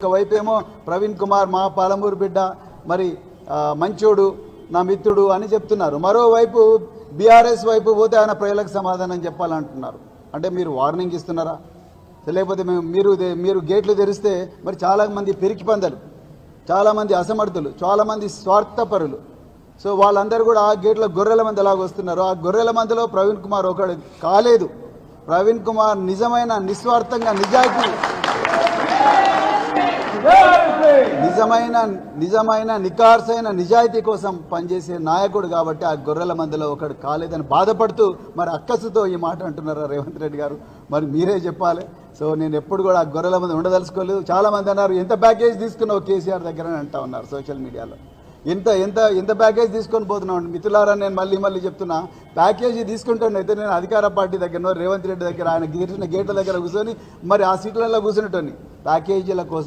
ఒకవైపు ఏమో ప్రవీణ్ కుమార్ మా పాలమూరు బిడ్డ మరి మంచోడు నా మిత్రుడు అని చెప్తున్నారు. మరోవైపు బీఆర్ఎస్ వైపు పోతే ఆయన ప్రజలకు సమాధానం చెప్పాలంటున్నారు. అంటే మీరు వార్నింగ్ ఇస్తున్నారా? లేకపోతే మేము మీరు మీరు గేట్లు తెరిస్తే మరి చాలామంది పెరికి పందలు చాలామంది అసమర్థులు చాలామంది స్వార్థపరులు. సో వాళ్ళందరూ కూడా ఆ గేట్లో గొర్రెల మంది ఎలాగ వస్తున్నారు. ఆ గొర్రెల మందిలో ప్రవీణ్ కుమార్ ఒకడు కాలేదు. ప్రవీణ్ కుమార్ నిజమైన నిస్వార్థంగా నిజాయితీ నిజమైన నిజమైన నికార్సైన నిజాయితీ కోసం పనిచేసే నాయకుడు కాబట్టి ఆ గొర్రెల మందిలో ఒకడు కాలేదని బాధపడుతూ మరి అక్కసుతో ఈ మాట అంటున్నారా రేవంత్ రెడ్డి గారు? మరి మీరే చెప్పాలి. సో నేను ఎప్పుడు కూడా ఆ గొర్రెల మంది ఉండదలుచుకోలేదు. చాలా మంది అన్నారు ఎంత ప్యాకేజ్ తీసుకున్నావు కేసీఆర్ దగ్గర? అని అంటా ఉన్నారు సోషల్ మీడియాలో. ఎంత ఎంత ఎంత ప్యాకేజ్ తీసుకొని పోతున్నాం మిత్రులారా నేను మళ్ళీ మళ్ళీ చెప్తున్నా. ప్యాకేజీ తీసుకుంటానైతే నేను అధికార పార్టీ దగ్గర రేవంత్ రెడ్డి దగ్గర ఆయన గీసిన గేట్ల దగ్గర కూర్చొని మరి ఆ సీట్లలో కూర్చునేటోని ప్యాకేజీల కోసం